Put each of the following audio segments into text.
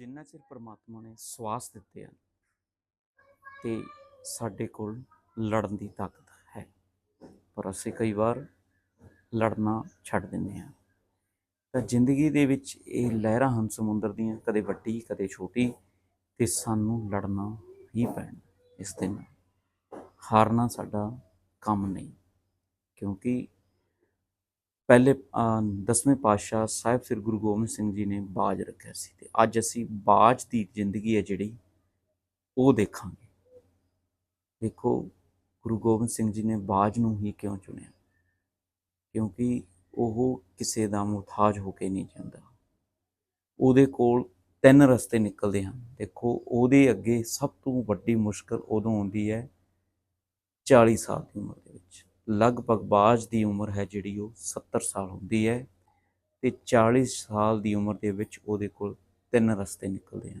ਜਿੰਨਾ ਚਿਰ ਪ੍ਰਮਾਤਮਾ ਨੇ ਸਵਾਸ ਦਿੱਤੇ ਹਨ, ਤੇ ਸਾਡੇ ਕੋਲ ਲੜਨ ਦੀ ਤਾਕਤ ਹੈ। ਪਰ ਅਸੀਂ ਕਈ ਵਾਰ ਲੜਨਾ ਛੱਡ ਦਿੰਦੇ ਹਾਂ। ਤਾਂ ਜ਼ਿੰਦਗੀ ਦੇ ਵਿੱਚ ਇਹ ਲਹਿਰਾਂ ਹਨ ਸਮੁੰਦਰ ਦੀਆਂ, ਕਦੇ ਵੱਡੀ, ਕਦੇ ਛੋਟੀ, ਤੇ ਸਾਨੂੰ ਲੜਨਾ ਹੀ ਪੈਣਾ ਇਸ ਦਿਨ ਹਾਰਨਾ ਸਾਡਾ ਕੰਮ ਨਹੀਂ, ਕਿਉਂਕਿ ਪਹਿਲੇ ਦਸਵੇਂ ਪਾਤਸ਼ਾਹ ਸਾਹਿਬ ਸ੍ਰੀ ਗੁਰੂ ਗੋਬਿੰਦ ਸਿੰਘ ਜੀ ਨੇ ਬਾਜ ਰੱਖਿਆ ਸੀ ਤੇ ਅੱਜ ਅਸੀਂ ਬਾਜ ਦੀ ਜ਼ਿੰਦਗੀ ਹੈ ਜਿਹੜੀ, ਉਹ ਦੇਖਾਂਗੇ। ਦੇਖੋ, ਗੁਰੂ ਗੋਬਿੰਦ ਸਿੰਘ ਜੀ ਨੇ ਬਾਜ ਨੂੰ ਹੀ ਕਿਉਂ ਚੁਣਿਆ? ਕਿਉਂਕਿ ਉਹ ਕਿਸੇ ਦਾ ਮੁਹਤਾਜ ਹੋ ਕੇ ਨਹੀਂ ਜਾਂਦਾ। ਉਹਦੇ ਕੋਲ ਤਿੰਨ ਰਸਤੇ ਨਿਕਲਦੇ ਹਨ। ਦੇਖੋ, ਉਹਦੇ ਅੱਗੇ ਸਭ ਤੋਂ ਵੱਡੀ ਮੁਸ਼ਕਲ ਉਦੋਂ ਆਉਂਦੀ ਹੈ 40 ਸਾਲ ਦੀ ਉਮਰ ਦੇ ਵਿੱਚ। ਲਗਭਗ ਬਾਜ ਦੀ ਉਮਰ ਹੈ ਜਿਹੜੀ ਉਹ 70 ਸਾਲ ਹੁੰਦੀ ਹੈ ਤੇ 40 ਸਾਲ ਦੀ ਉਮਰ ਦੇ ਵਿੱਚ ਉਹਦੇ ਕੋਲ ਤਿੰਨ ਰਸਤੇ ਨਿਕਲਦੇ ਹਨ।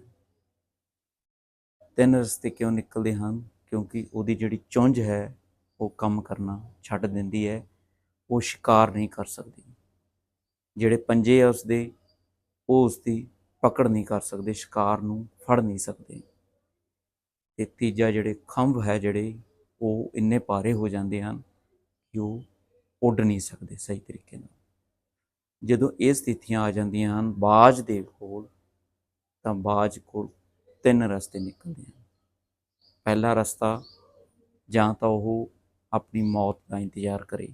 ਤਿੰਨ ਰਸਤੇ ਕਿਉਂ ਨਿਕਲਦੇ ਹਨ? ਕਿਉਂਕਿ ਉਹਦੀ ਜਿਹੜੀ ਚੁੰਝ ਹੈ, ਉਹ ਕੰਮ ਕਰਨਾ ਛੱਡ ਦਿੰਦੀ ਹੈ, ਉਹ ਸ਼ਿਕਾਰ ਨਹੀਂ ਕਰ ਸਕਦੀ। ਜਿਹੜੇ ਪੰਜੇ ਆ ਉਸਦੇ, ਉਹ ਉਸਦੀ ਪਕੜ ਨਹੀਂ ਕਰ ਸਕਦੇ, ਸ਼ਿਕਾਰ ਨੂੰ ਫੜ ਨਹੀਂ ਸਕਦੇ। ਤੇ ਤੀਜਾ ਜਿਹੜੇ ਖੰਭ ਹੈ ਜਿਹੜੇ, ਉਹ ਇੰਨੇ ਭਾਰੇ ਹੋ ਜਾਂਦੇ ਹਨ ਕਿ ਉਹ ਉੱਡ ਨਹੀਂ ਸਕਦੇ ਸਹੀ ਤਰੀਕੇ ਨਾਲ? ਜਦੋਂ ਇਹ ਸਥਿਤੀਆਂ ਆ ਜਾਂਦੀਆਂ ਹਨ, ਬਾਜ ਦੇ ਕੋਲ, ਤਾਂ ਬਾਜ ਕੋਲ ਤਿੰਨ ਰਸਤੇ ਨਿਕਲਦੇ ਹਨ। ਪਹਿਲਾ ਰਸਤਾ ਜਾਂ ਤਾਂ ਉਹ ਆਪਣੀ ਮੌਤ ਦਾ ਇੰਤਜ਼ਾਰ ਕਰੇ,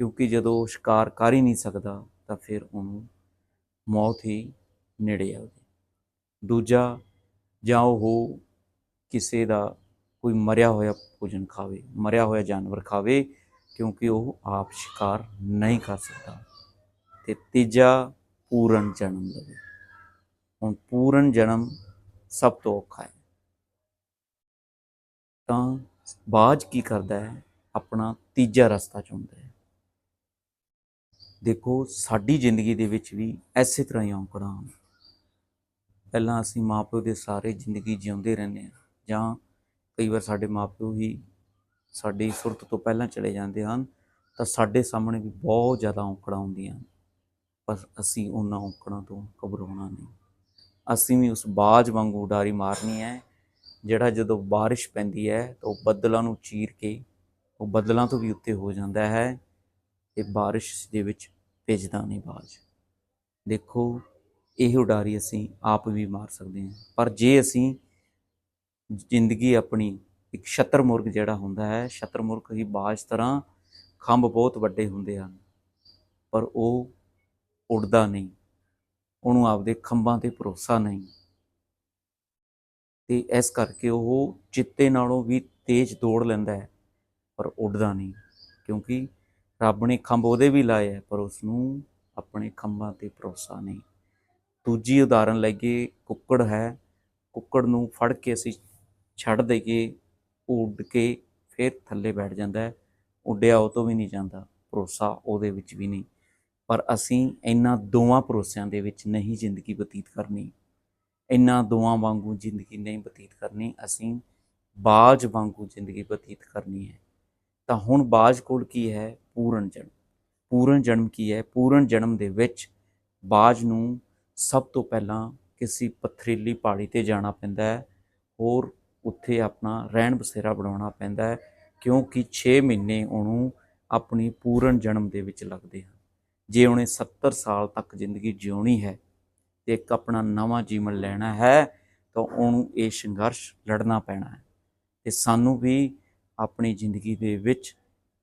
ਕਿਉਂਕਿ ਜਦੋਂ ਉਹ ਸ਼ਿਕਾਰ ਕਰ ਹੀ ਨਹੀਂ ਸਕਦਾ, ਤਾਂ ਫਿਰ ਉਹਨੂੰ ਮੌਤ ਹੀ ਨੇੜੇ ਆਉਂਦੀ ਦੂਜਾ, ਜਾਂ ਉਹ ਕਿਸੇ ਦਾ ਕੋਈ ਮਰਿਆ ਹੋਇਆ ਭੋਜਨ ਖਾਵੇ, ਮਰਿਆ ਹੋਇਆ ਜਾਨਵਰ ਖਾਵੇ ਕਿਉਂਕਿ ਉਹ ਆਪ ਸ਼ਿਕਾਰ ਨਹੀਂ ਕਰ ਸਕਦਾ। ਤੇ ਤੀਜਾ, ਪੂਰਨ ਜਨਮ ਲਵੇ। ਹੁਣ ਪੂਰਨ ਜਨਮ ਸਭ ਤੋਂ ਔਖਾ ਹੈ। ਤਾਂ ਬਾਜ ਕੀ ਕਰਦਾ ਹੈ? ਆਪਣਾ ਤੀਜਾ ਰਸਤਾ ਚੁਣਦਾ ਹੈ। ਦੇਖੋ, ਸਾਡੀ ਜ਼ਿੰਦਗੀ ਦੇ ਵਿੱਚ ਵੀ ਐਸੇ ਤਰ੍ਹਾਂ ਹੀ ਔਕੜਾਂ ਹਨ। ਪਹਿਲਾਂ ਅਸੀਂ ਮਾਪਿਓ ਦੇ ਸਾਰੇ ਜ਼ਿੰਦਗੀ ਜਿਉਂਦੇ ਰਹਿੰਦੇ ਹਾਂ ਜਾਂ ਕਈ ਵਾਰ ਸਾਡੇ ਮਾਪਿਓ ਹੀ ਸਾਡੀ ਸੁਰਤ ਤੋਂ ਪਹਿਲਾਂ ਚਲੇ ਜਾਂਦੇ ਹਨ, ਤਾਂ ਸਾਡੇ ਸਾਹਮਣੇ ਵੀ ਬਹੁਤ ਜ਼ਿਆਦਾ ਔਂਕੜਾਂ ਹੁੰਦੀਆਂ ਹਨ। ਪਰ ਅਸੀਂ ਉਹਨਾਂ ਔਂਕੜਾਂ ਤੋਂ ਘਬਰਾਉਣਾ ਨਹੀਂ। ਅਸੀਂ ਵੀ ਉਸ ਬਾਜ ਵਾਂਗੂ ਉਡਾਰੀ ਮਾਰਨੀ ਹੈ, ਜਿਹੜਾ ਜਦੋਂ ਬਾਰਿਸ਼ ਪੈਂਦੀ ਹੈ, ਤਾਂ ਉਹ ਬੱਦਲਾਂ ਨੂੰ ਚੀਰ ਕੇ, ਉਹ ਬੱਦਲਾਂ ਤੋਂ ਵੀ ਉੱਤੇ ਹੋ ਜਾਂਦਾ ਹੈ, ਤੇ ਬਾਰਿਸ਼ ਦੇ ਵਿੱਚ ਭਿੱਜਦਾ ਨਹੀਂ ਬਾਜ। ਦੇਖੋ, ਇਹ ਉਡਾਰੀ ਅਸੀਂ ਆਪ ਵੀ ਮਾਰ ਸਕਦੇ ਹਾਂ। ਪਰ ਜੇ ਅਸੀਂ ਜ਼ਿੰਦਗੀ ਆਪਣੀ ਇੱਕ ਸ਼ਤਰਮੁਰਗ ਜਿਹੜਾ ਹੁੰਦਾ ਹੈ ਸ਼ਤਰਮੁਰਗ ਹੀ ਬਾਜ ਤਰ੍ਹਾਂ ਖੰਭ ਬਹੁਤ ਵੱਡੇ ਹੁੰਦੇ ਹਨ, ਪਰ ਉਹ ਉੱਡਦਾ ਨਹੀਂ। ਉਹਨੂੰ ਆਪਦੇ ਖੰਭਾਂ ਤੇ ਭਰੋਸਾ ਨਹੀਂ। ਤੇ ਇਸ ਕਰਕੇ ਉਹ ਚਿੱਤੇ ਨਾਲੋਂ ਵੀ ਤੇਜ਼ ਦੌੜ ਲੈਂਦਾ ਹੈ, ਪਰ ਉੱਡਦਾ ਨਹੀਂ, ਕਿਉਂਕਿ ਰੱਬ ਨੇ ਖੰਭ ਉਹਦੇ ਵੀ ਲਾਏ ਹੈ, ਪਰ ਉਸ ਨੂੰ ਆਪਣੇ ਖੰਭਾਂ ਤੇ ਭਰੋਸਾ ਨਹੀਂ। ਦੂਜੀ ਉਦਾਹਰਨ ਲਈਏ ਕੁੱਕੜ ਹੈ। ਕੁੱਕੜ ਨੂੰ ਫੜ ਕੇ ਅਸੀਂ ਛੱਡ ਦੇਈਏ। ਉੱਡ ਕੇ ਫਿਰ ਥੱਲੇ ਬੈਠ ਜਾਂਦਾ ਹੈ। ਉੱਡਿਆ ਉਹ ਤੋਂ ਵੀ ਨਹੀਂ ਜਾਂਦਾ, ਭਰੋਸਾ ਉਹਦੇ ਵਿੱਚ ਵੀ ਨਹੀਂ। ਪਰ ਅਸੀਂ ਇਹਨਾਂ ਦੋਵਾਂ ਭਰੋਸਿਆਂ ਦੇ ਵਿੱਚ ਨਹੀਂ ਜ਼ਿੰਦਗੀ ਬਤੀਤ ਕਰਨੀ। ਇਹਨਾਂ ਦੋਵਾਂ ਵਾਂਗੂ ਜ਼ਿੰਦਗੀ ਨਹੀਂ ਬਤੀਤ ਕਰਨੀ, ਅਸੀਂ ਬਾਜ ਵਾਂਗੂ ਜ਼ਿੰਦਗੀ ਬਤੀਤ ਕਰਨੀ ਹੈ। ਤਾਂ ਹੁਣ ਬਾਜ ਕੋਲ ਕੀ ਹੈ? ਪੂਰਨ ਜਨਮ। ਪੂਰਨ ਜਨਮ ਕੀ ਹੈ? ਪੂਰਨ ਜਨਮ ਦੇ ਵਿੱਚ ਬਾਜ ਨੂੰ ਸਭ ਤੋਂ ਪਹਿਲਾਂ ਕਿਸੇ ਪਥਰੀਲੀ ਪਹਾੜੀ ਤੇ ਜਾਣਾ ਪੈਂਦਾ ਹੈ। ਹੋਰ ਉੱਥੇ ਆਪਣਾ ਰਹਿਣ ਬਸੇਰਾ ਬਣਾਉਣਾ ਪੈਂਦਾ ਹੈ, ਕਿਉਂਕਿ 6 ਮਹੀਨੇ ਉਹਨੂੰ ਆਪਣੀ ਪੂਰਨ ਜਨਮ ਦੇ ਵਿੱਚ ਲੱਗਦੇ ਹਨ। ਜੇ ਉਹਨੇ 70 ਸਾਲ ਤੱਕ ਜ਼ਿੰਦਗੀ ਜਿਉਣੀ ਹੈ ਤੇ ਇੱਕ ਆਪਣਾ ਨਵਾਂ ਜੀਵਨ ਲੈਣਾ ਹੈ, ਤਾਂ ਉਹਨੂੰ ਇਹ ਸੰਘਰਸ਼ ਲੜਨਾ ਪੈਣਾ ਹੈ। ਤੇ ਸਾਨੂੰ ਵੀ ਆਪਣੀ ਜ਼ਿੰਦਗੀ ਦੇ ਵਿੱਚ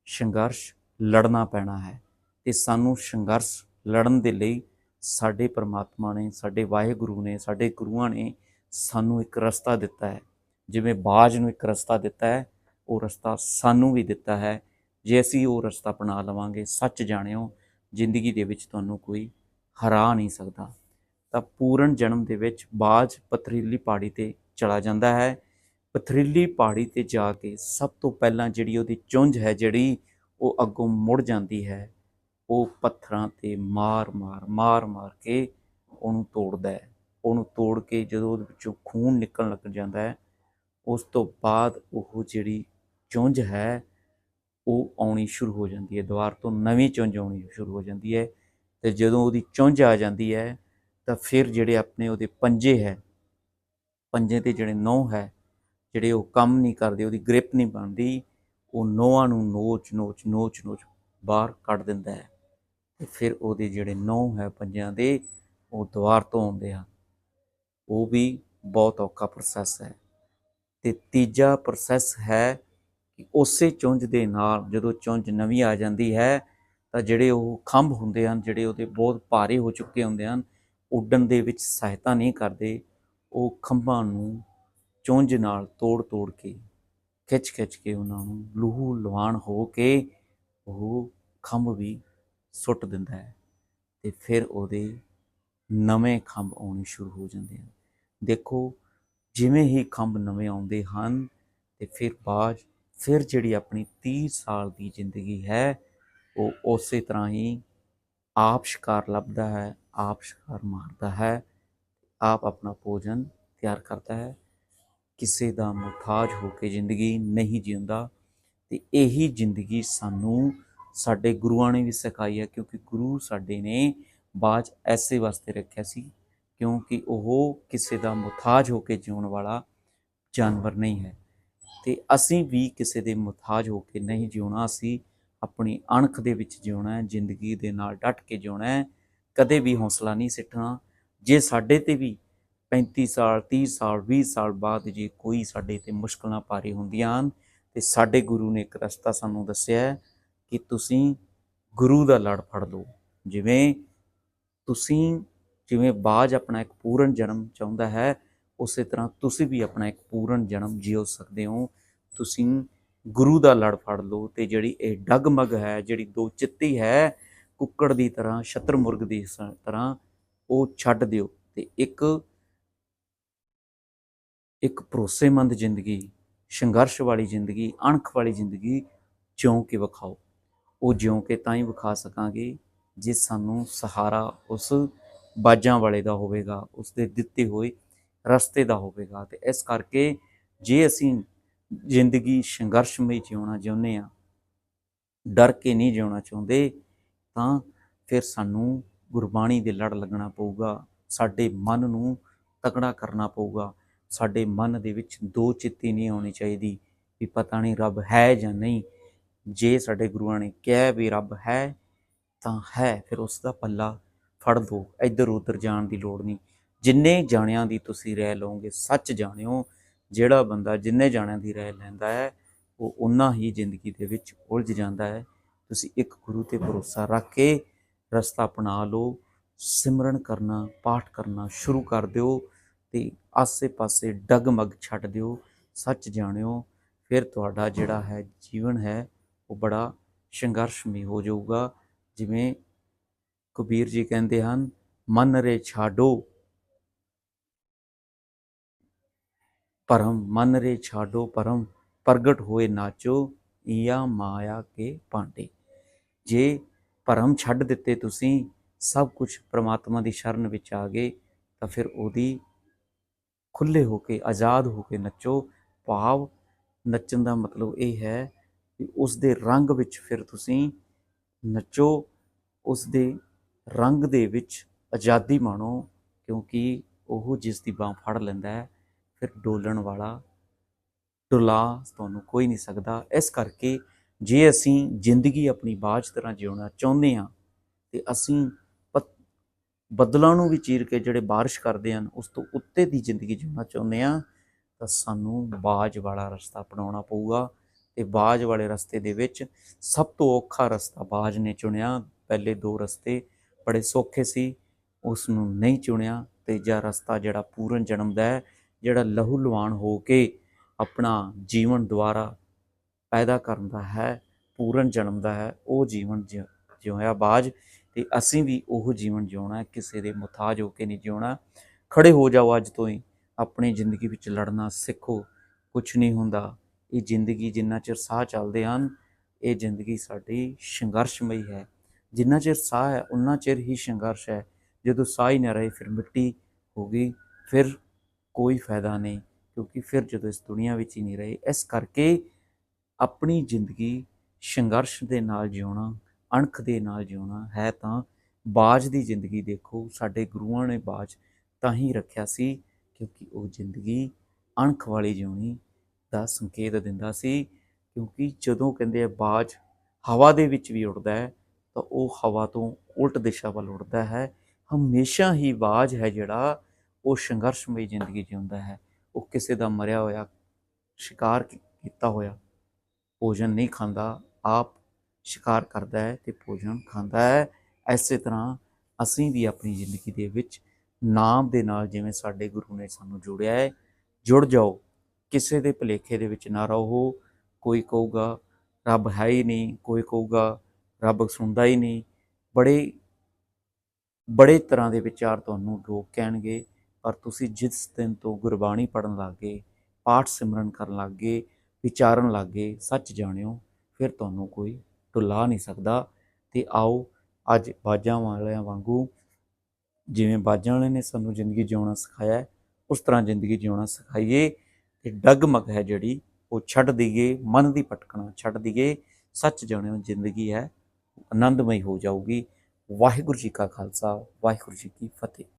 ਸੰਘਰਸ਼ ਲੜਨਾ ਪੈਣਾ ਹੈ ਤੇ ਸਾਨੂੰ ਸੰਘਰਸ਼ ਲੜਨ ਦੇ ਲਈ ਸਾਡੇ ਪਰਮਾਤਮਾ ਨੇ, ਸਾਡੇ ਵਾਹਿਗੁਰੂ ਨੇ, ਸਾਡੇ ਗੁਰੂਆਂ ਨੇ ਸਾਨੂੰ ਇੱਕ ਰਸਤਾ ਦਿੱਤਾ ਹੈ। ਜਿਵੇਂ ਬਾਜ ਨੂੰ ਇੱਕ ਰਸਤਾ ਦਿੱਤਾ ਹੈ, ਉਹ ਰਸਤਾ ਸਾਨੂੰ ਵੀ ਦਿੱਤਾ ਹੈ। ਜੇ ਅਸੀਂ ਉਹ ਰਸਤਾ ਅਪਣਾ ਲਵਾਂਗੇ, ਸੱਚ ਜਾਣਿਓ, ਜ਼ਿੰਦਗੀ ਦੇ ਵਿੱਚ ਤੁਹਾਨੂੰ ਕੋਈ ਹਰਾ ਨਹੀਂ ਸਕਦਾ। ਤਾਂ ਪੂਰਨ ਜਨਮ ਦੇ ਵਿੱਚ ਬਾਜ ਪਥਰੀਲੀ ਪਹਾੜੀ ਤੇ ਚਲਾ ਜਾਂਦਾ ਹੈ। ਪਥਰੀਲੀ ਪਹਾੜੀ ਤੇ ਜਾ ਕੇ ਸਭ ਤੋਂ ਪਹਿਲਾਂ ਜਿਹੜੀ ਉਹਦੀ ਚੁੰਝ ਹੈ, ਜਿਹੜੀ ਉਹ ਅੱਗੋਂ ਮੁੜ ਜਾਂਦੀ ਹੈ, ਉਹ ਪੱਥਰਾਂ ਤੇ ਮਾਰ ਮਾਰ ਮਾਰ ਮਾਰ ਕੇ ਉਹਨੂੰ ਤੋੜਦਾ ਹੈ। ਉਹਨੂੰ ਤੋੜ ਕੇ ਜਦੋਂ ਉਹਦੇ ਵਿੱਚੋਂ ਖੂਨ ਨਿਕਲਣ ਲੱਗ ਜਾਂਦਾ ਹੈ ਉਸ ਤੋਂ ਬਾਅਦ ਉਹ ਜਿਹੜੀ ਚੁੰਝ ਹੈ, ਉਹ ਆਉਣੀ ਸ਼ੁਰੂ ਹੋ ਜਾਂਦੀ ਹੈ। ਦੁਆਰ ਤੋਂ ਨਵੀਂ ਚੁੰਝ ਆਉਣੀ ਸ਼ੁਰੂ ਹੋ ਜਾਂਦੀ ਹੈ ਤੇ ਜਦੋਂ ਉਹਦੀ ਚੁੰਝ ਆ ਜਾਂਦੀ ਹੈ, ਤਾਂ ਫਿਰ ਜਿਹੜੇ ਆਪਣੇ ਉਹਦੇ ਪੰਜੇ ਹੈ, ਪੰਜੇ ਤੇ ਜਿਹੜੇ ਨੌ ਹੈ, ਜਿਹੜੇ ਉਹ ਕੰਮ ਨਹੀਂ ਕਰਦੇ, ਉਹਦੀ ਗ੍ਰਿਪ ਨਹੀਂ ਬਣਦੀ, ਉਹ ਨੌਆਂ ਨੂੰ ਨੋਚ ਨੋਚ ਨੋਚ ਨੋਚ ਬਾਹਰ ਕੱਢ ਦਿੰਦਾ ਹੈ ਤੇ ਫਿਰ ਉਹਦੇ ਜਿਹੜੇ ਨੌ ਹੈ ਪੰਜਿਆਂ ਦੇ, ਉਹ ਦੁਆਰ ਤੋਂ ਆਉਂਦੇ ਹਨ। ਉਹ ਵੀ ਬਹੁਤ ਔਖਾ ਪ੍ਰੋਸੈਸ ਹੈ। ਤੇ ਤੀਜਾ ਪ੍ਰੋਸੈਸ ਹੈ ਕਿ ਉਸੇ ਚੁੰਝ ਦੇ ਨਾਲ ਜਦੋਂ ਚੁੰਝ ਨਵੀਂ ਆ ਜਾਂਦੀ ਹੈ, ਤਾਂ ਜਿਹੜੇ ਉਹ ਖੰਭ ਹੁੰਦੇ ਹਨ, ਜਿਹੜੇ ਉਹਦੇ ਬਹੁਤ ਭਾਰੇ ਹੋ ਚੁੱਕੇ ਹੁੰਦੇ ਹਨ, ਉੱਡਣ ਦੇ ਵਿੱਚ ਸਹਾਇਤਾ ਨਹੀਂ ਕਰਦੇ, ਉਹ ਖੰਭਾਂ ਨੂੰ ਚੁੰਝ ਨਾਲ ਤੋੜ ਤੋੜ ਕੇ, ਖਿੱਚ ਖਿੱਚ ਕੇ ਉਹਨਾਂ ਨੂੰ ਲਹੂ ਲਵਾਣ ਹੋ ਕੇ ਉਹ ਖੰਭ ਵੀ ਸੁੱਟ ਦਿੰਦਾ ਹੈ ਤੇ ਫਿਰ ਉਹਦੇ ਨਵੇਂ ਖੰਭ ਆਉਣੇ ਸ਼ੁਰੂ ਹੋ ਜਾਂਦੇ ਹਨ। ਦੇਖੋ ਜਿਵੇਂ ਹੀ ਖੰਭ ਨਵੇਂ ਆਉਂਦੇ ਹਨ ਤੇ ਫਿਰ ਬਾਜ਼, ਫਿਰ ਜਿਹੜੀ ਆਪਣੀ 30 ਸਾਲ ਦੀ ਜ਼ਿੰਦਗੀ ਹੈ, ਉਹ ਉਸੇ ਤਰ੍ਹਾਂ ਹੀ ਆਪ ਸ਼ਿਕਾਰ ਲੱਭਦਾ ਹੈ, ਆਪ ਸ਼ਿਕਾਰ ਮਾਰਦਾ ਹੈ, ਆਪ ਆਪਣਾ ਭੋਜਨ ਤਿਆਰ ਕਰਦਾ ਹੈ। ਕਿਸੇ ਦਾ ਮੁਹਤਾਜ ਹੋ ਕੇ ਜ਼ਿੰਦਗੀ ਨਹੀਂ ਜਿਉਂਦਾ ਤੇ ਇਹੀ ਜ਼ਿੰਦਗੀ ਸਾਨੂੰ ਸਾਡੇ ਗੁਰੂਆਂ ਨੇ ਵੀ ਸਿਖਾਈ ਹੈ ਕਿਉਂਕਿ ਗੁਰੂ ਸਾਡੇ ਨੇ ਬਾਜ ਐਸੇ ਵਾਸਤੇ ਰੱਖਿਆ ਸੀ ਕਿਉਂਕਿ ਉਹ ਕਿਸੇ ਦਾ ਮੁਹਤਾਜ ਹੋ ਕੇ ਜਿਉਣ ਵਾਲਾ ਜਾਨਵਰ ਨਹੀਂ ਹੈ। ਤੇ ਅਸੀਂ ਵੀ ਕਿਸੇ ਦੇ ਮੁਹਤਾਜ ਹੋ ਕੇ ਨਹੀਂ ਜਿਉਣਾ, ਅਸੀਂ ਆਪਣੀ ਅਣਖ ਦੇ ਵਿੱਚ ਜਿਉਣਾ ਹੈ, ਜ਼ਿੰਦਗੀ ਦੇ ਨਾਲ ਡਟ ਕੇ ਜਿਉਣਾ ਹੈ। ਕਦੇ ਵੀ ਹੌਸਲਾ ਨਹੀਂ ਸਿੱਟਣਾ। ਜੇ ਸਾਡੇ ਤੇ ਵੀ 35 ਸਾਲ 30 ਸਾਲ 20 ਸਾਲ ਬਾਅਦ ਜੇ ਕੋਈ ਸਾਡੇ ਤੇ ਮੁਸ਼ਕਲਾਂ ਭਾਰੀ ਹੁੰਦੀਆਂ ਹਨ, ਤੇ ਸਾਡੇ ਗੁਰੂ ਨੇ ਇੱਕ ਰਸਤਾ ਸਾਨੂੰ ਦੱਸਿਆ ਹੈ ਕਿ ਤੁਸੀਂ ਗੁਰੂ ਦਾ ਲੜ ਫੜ ਲਓ। ਜਿਵੇਂ ਤੁਸੀਂ ਜਿਵੇਂ ਬਾਜ ਆਪਣਾ ਇੱਕ ਪੂਰਨ ਜਨਮ ਚਾਹੁੰਦਾ ਹੈ, ਉਸੇ ਤਰ੍ਹਾਂ ਤੁਸੀਂ ਵੀ ਆਪਣਾ ਇੱਕ ਪੂਰਨ ਜਨਮ ਜਿਉ ਸਕਦੇ ਹੋ। ਤੁਸੀਂ ਗੁਰੂ ਦਾ ਲੜ ਫੜ ਲਓ ਤੇ ਜਿਹੜੀ ਇਹ ਡਗਮਗ ਹੈ, ਜਿਹੜੀ ਦੋ ਚਿੱਤੀ ਹੈ, ਕੁੱਕੜ ਦੀ ਤਰ੍ਹਾਂ ਸ਼ਤਰਮੁਰਗ ਦੀ ਤਰ੍ਹਾਂ, ਉਹ ਛੱਡ ਦਿਓ ਤੇ ਇੱਕ ਇੱਕ ਭਰੋਸੇਮੰਦ ਜ਼ਿੰਦਗੀ, ਸੰਘਰਸ਼ ਵਾਲੀ ਜ਼ਿੰਦਗੀ, ਅਣਖ ਵਾਲੀ ਜ਼ਿੰਦਗੀ ਜਿਉਂ ਕੇ ਵਿਖਾਓ। ਉਹ ਜਿਉਂ ਕੇ ਤਾਂ ਹੀ ਵਿਖਾ ਸਕਾਂਗੇ ਜੇ ਸਾਨੂੰ ਸਹਾਰਾ ਉਸ ਬਾਜਾਂ ਵਾਲੇ ਦਾ ਹੋਵੇਗਾ ਉਸ ਦੇ ਦਿੱਤੇ ਹੋਏ ਰਸਤੇ ਦਾ ਹੋਵੇਗਾ ਤੇ ਇਸ ਕਰਕੇ ਜੇ ਅਸੀਂ ਜ਼ਿੰਦਗੀ ਸੰਘਰਸ਼ਮਈ ਜਿਉਣਾ ਚਾਹੁੰਦੇ ਆ ਡਰ ਕੇ ਨਹੀਂ ਜਿਉਣਾ ਚਾਹੁੰਦੇ, ਤਾਂ ਫਿਰ ਸਾਨੂੰ ਗੁਰਬਾਣੀ ਦੇ ਲੜ ਲੱਗਣਾ ਪਊਗਾ, ਸਾਡੇ ਮਨ ਨੂੰ ਤਕੜਾ ਕਰਨਾ ਪਊਗਾ, ਸਾਡੇ ਮਨ ਦੇ ਵਿੱਚ ਦੋ ਚਿੱਤੀ ਨਹੀਂ ਆਉਣੀ ਚਾਹੀਦੀ ਵੀ ਪਤਾ ਨਹੀਂ ਰੱਬ ਹੈ ਜਾਂ ਨਹੀਂ। ਜੇ ਸਾਡੇ ਗੁਰੂਆਂ ਨੇ ਕਿਹਾ ਵੀ ਰੱਬ ਹੈ, ਤਾਂ ਹੈ, ਫਿਰ ਉਸ ਦਾ ਪੱਲਾ ਫੜ ਲਓ ਇੱਧਰ ਉੱਧਰ ਜਾਣ ਦੀ ਲੋੜ ਨਹੀਂ। ਜਿੰਨੇ ਜਾਣਿਆਂ ਦੀ ਤੁਸੀਂ ਰਹਿ ਲਓਗੇ, ਸੱਚ ਜਾਣਿਓ, ਜਿਹੜਾ ਬੰਦਾ ਜਿੰਨੇ ਜਾਣਿਆਂ ਦੀ ਰਹਿ ਲੈਂਦਾ ਹੈ, ਉਹ ਉਨਾ ਹੀ ਜ਼ਿੰਦਗੀ ਦੇ ਵਿੱਚ ਉਲਝ ਜਾਂਦਾ ਹੈ। ਤੁਸੀਂ ਇੱਕ ਗੁਰੂ ਤੇ ਭਰੋਸਾ ਰੱਖ ਕੇ ਰਸਤਾ ਅਪਣਾ ਲਓ, ਸਿਮਰਨ ਕਰਨਾ, ਪਾਠ ਕਰਨਾ ਸ਼ੁਰੂ ਕਰ ਦਿਓ ਤੇ ਆਸੇ-ਪਾਸੇ ਡਗਮਗ ਛੱਡ ਦਿਓ, ਸੱਚ ਜਾਣਿਓ। ਫਿਰ ਤੁਹਾਡਾ ਜਿਹੜਾ ਹੈ ਜੀਵਨ ਹੈ, ਉਹ ਬੜਾ ਸੰਘਰਸ਼ਮਈ ਹੋ ਜਾਊਗਾ। ਜਿਵੇਂ ਕਬੀਰ ਜੀ ਕਹਿੰਦੇ ਹਨ, ਮਨ ਰੇ ਛਾਡੋ। ਪਰਮ, ਮਨ ਰੇ ਛਾਡੋ ਪਰਮ, ਪ੍ਰਗਟ ਹੋਏ ਨਾਚੋ, ਈਆ ਮਾਇਆ ਕੇ ਪਾਂਡੇ ਜੇ ਭਰਮ ਛੱਡ ਦਿੱਤੇ ਤੁਸੀਂ, ਸਭ ਕੁਝ ਪ੍ਰਮਾਤਮਾ ਦੀ ਸ਼ਰਨ ਵਿੱਚ ਆ ਗਏ, ਤਾਂ ਫਿਰ ਉਹਦੀ ਖੁੱਲੇ ਹੋ ਕੇ, ਆਜ਼ਾਦ ਹੋ ਕੇ ਨੱਚੋ। ਭਾਵ ਨੱਚਣ ਦਾ ਮਤਲਬ ਇਹ ਹੈ ਕਿ ਉਸ ਦੇ ਰੰਗ ਵਿੱਚ ਫਿਰ ਤੁਸੀਂ ਨੱਚੋ, ਉਸ ਦੇ ਰੰਗ ਦੇ ਵਿੱਚ ਆਜ਼ਾਦੀ ਮਾਣੋ, ਕਿਉਂਕਿ ਉਹ ਜਿਸ ਦੀ ਬਾਹ ਫੜ ਲੈਂਦਾ ਹੈ, ਫਿਰ ਡੋਲਣ ਵਾਲਾ ਡੁਲਾ ਤੁਹਾਨੂੰ ਕੋਈ ਨਹੀਂ ਸਕਦਾ। ਇਸ ਕਰਕੇ ਜੇ ਅਸੀਂ ਜ਼ਿੰਦਗੀ ਆਪਣੀ ਬਾਝ ਤਰ੍ਹਾਂ ਜਿਉਣਾ ਚਾਹੁੰਦੇ ਹਾਂ, ਤੇ ਅਸੀਂ ਪ- ਬੱਦਲਾਂ ਨੂੰ ਵੀ ਚੀਰ ਕੇ ਜਿਹੜੇ ਬਾਰਿਸ਼ ਕਰਦੇ ਹਨ, ਉਸ ਤੋਂ ਉੱਤੇ ਦੀ ਜ਼ਿੰਦਗੀ ਜਿਉਣਾ ਚਾਹੁੰਦੇ ਹਾਂ, ਤਾਂ ਸਾਨੂੰ ਬਾਜ਼ ਵਾਲਾ ਰਸਤਾ ਅਪਣਾਉਣਾ ਪਊਗਾ। ਤੇ ਬਾਜ਼ ਵਾਲੇ ਰਸਤੇ ਦੇ ਵਿੱਚ ਸਭ ਤੋਂ ਔਖਾ ਰਸਤਾ ਬਾਜ਼ ਨੇ ਚੁਣਿਆ। ਪਹਿਲੇ ਦੋ ਰਸਤੇ ਬੜੇ ਸੌਖੇ ਸੀ ਉਸ ਨੂੰ ਨਹੀਂ ਚੁਣਿਆ ਤੀਜਾ ਰਸਤਾ ਜਿਹੜਾ ਪੂਰਨ ਜਨਮ ਦਾ ਹੈ, ਜਿਹੜਾ ਲਹੂ ਲਵਾਨ ਹੋ ਕੇ ਆਪਣਾ ਜੀਵਨ ਦੁਆਰਾ ਪੈਦਾ ਕਰਨ ਦਾ ਹੈ, ਪੂਰਨ ਜਨਮ ਦਾ ਹੈ, ਉਹ ਜੀਵਨ ਜਿ- ਜਿਉਇਆ ਬਾਜ ਤੇ ਅਸੀਂ ਵੀ ਉਹ ਜੀਵਨ ਜਿਉਣਾ ਕਿਸੇ ਦੇ ਮੁਤਾਜ ਹੋ ਕੇ ਨਹੀਂ ਜਿਉਣਾ। ਖੜੇ ਹੋ ਜਾਓ ਅੱਜ ਤੋਂ ਹੀ, ਆਪਣੀ ਜ਼ਿੰਦਗੀ ਵਿੱਚ ਲੜਨਾ ਸਿੱਖੋ ਕੁਝ ਨਹੀਂ ਹੁੰਦਾ। ਇਹ ਜ਼ਿੰਦਗੀ ਜਿੰਨਾ ਚਿਰ ਸਾਹ ਚੱਲਦੇ ਹਨ, ਇਹ ਜ਼ਿੰਦਗੀ ਸਾਡੀ ਸੰਘਰਸ਼ਮਈ ਹੈ। ਜਿੰਨਾ ਚਿਰ ਸਾਹ ਹੈ, ਉਨਾ ਚਿਰ ਹੀ ਸੰਘਰਸ਼ ਹੈ। ਜਦੋਂ ਸਾਹ ਹੀ ਨਾ ਰਹੇ, ਫਿਰ ਮਿੱਟੀ ਹੋ ਗਈ, ਫਿਰ ਕੋਈ ਫਾਇਦਾ ਨਹੀਂ, ਕਿਉਂਕਿ ਫਿਰ ਜਦੋਂ ਇਸ ਦੁਨੀਆ ਵਿੱਚ ਹੀ ਨਹੀਂ ਰਹੇ, ਇਸ ਕਰਕੇ ਆਪਣੀ ਜ਼ਿੰਦਗੀ ਸੰਘਰਸ਼ ਦੇ ਨਾਲ ਜਿਉਣਾ, ਅਣਖ ਦੇ ਨਾਲ ਜਿਉਣਾ ਹੈ ਤਾਂ ਬਾਜ ਦੀ ਜ਼ਿੰਦਗੀ ਦੇਖੋ। ਸਾਡੇ ਗੁਰੂਆਂ ਨੇ ਬਾਜ ਤਾਂ ਹੀ ਰੱਖਿਆ ਸੀ, ਕਿਉਂਕਿ ਉਹ ਜ਼ਿੰਦਗੀ ਅਣਖ ਵਾਲੀ ਜਿਉਣੀ ਦਾ ਸੰਕੇਤ ਦਿੰਦਾ ਸੀ, ਕਿਉਂਕਿ ਜਦੋਂ ਕਹਿੰਦੇ ਆ ਬਾਜ ਹਵਾ ਦੇ ਵਿੱਚ ਵੀ ਉੱਡਦਾ ਹੈ ਤਾਂ ਉਹ ਹਵਾ ਤੋਂ ਉਲਟ ਦਿਸ਼ਾ ਵੱਲ ਉੱਡਦਾ ਹੈ। ਹਮੇਸ਼ਾ ਹੀ ਬਾਜ ਹੈ ਜਿਹੜਾ ਉਹ ਸੰਘਰਸ਼ਮਈ ਜ਼ਿੰਦਗੀ ਜਿਉਂਦਾ ਹੈ। ਉਹ ਕਿਸੇ ਦਾ ਮਰਿਆ ਹੋਇਆ, ਸ਼ਿਕਾਰ ਕੀਤਾ ਹੋਇਆ, ਭੋਜਨ ਨਹੀਂ ਖਾਂਦਾ, ਆਪ ਸ਼ਿਕਾਰ ਕਰਦਾ ਹੈ ਤੇ ਭੋਜਨ ਖਾਂਦਾ ਹੈ। ਐਸੇ ਤਰ੍ਹਾਂ ਅਸੀਂ ਵੀ ਆਪਣੀ ਜ਼ਿੰਦਗੀ ਦੇ ਵਿੱਚ ਨਾਮ ਦੇ ਨਾਲ ਜਿਵੇਂ ਸਾਡੇ ਗੁਰੂ ਨੇ ਸਾਨੂੰ ਜੋੜਿਆ ਹੈ, ਜੁੜ ਜਾਓ। ਕਿਸੇ ਦੇ ਭਲੇਖੇ ਦੇ ਵਿੱਚ ਨਾ ਰਹੋ। ਕੋਈ ਕਹੂਗਾ, ਰੱਬ ਹੈ ਹੀ ਨਹੀਂ। ਕੋਈ ਕਹੂਗਾ ਰੱਬ ਸੁਣਦਾ ਹੀ ਨਹੀਂ। ਬੜੇ ਬੜੇ ਤਰ੍ਹਾਂ ਦੇ ਵਿਚਾਰ ਤੁਹਾਨੂੰ ਲੋਕ ਕਹਿਣਗੇ, ਪਰ ਤੁਸੀਂ ਜਿਸ ਦਿਨ ਤੋਂ ਗੁਰਬਾਣੀ ਪੜਨ ਲੱਗੇ, ਪਾਠ ਸਿਮਰਨ ਕਰਨ ਲੱਗੇ, ਵਿਚਾਰਨ ਲੱਗੇ, ਸੱਚ ਜਾਣਿਓ, ਫਿਰ ਤੁਹਾਨੂੰ ਕੋਈ ਟੁਲਾ ਨਹੀਂ ਸਕਦਾ। ਤੇ ਆਓ, ਅੱਜ ਬਾਜਾਂ ਵਾਲਿਆਂ ਵਾਂਗੂ ਜਿਵੇਂ ਬਾਜਾਂ ਵਾਲਿਆਂ ਨੇ ਸਾਨੂੰ ਜ਼ਿੰਦਗੀ ਜਿਉਣਾ ਸਿਖਾਇਆ, ਉਸ ਤਰ੍ਹਾਂ ਜ਼ਿੰਦਗੀ ਜਿਉਣਾ ਸਿਖਾਈਏ। ਤੇ ਡਗਮਗ ਹੈ ਜਿਹੜੀ, ਉਹ ਛੱਡ ਦਈਏ, ਮਨ ਦੀ ਭਟਕਣਾ ਛੱਡ ਦਈਏ। ਸੱਚ ਜਾਣਿਓ, ਜ਼ਿੰਦਗੀ ਹੈ ਆਨੰਦਮਈ ਹੋ ਜਾਊਗੀ। ਵਾਹਿਗੁਰੂ ਜੀ ਕਾ ਖਾਲਸਾ ਵਾਹਿਗੁਰੂ ਜੀ ਕੀ ਫਤਿਹ।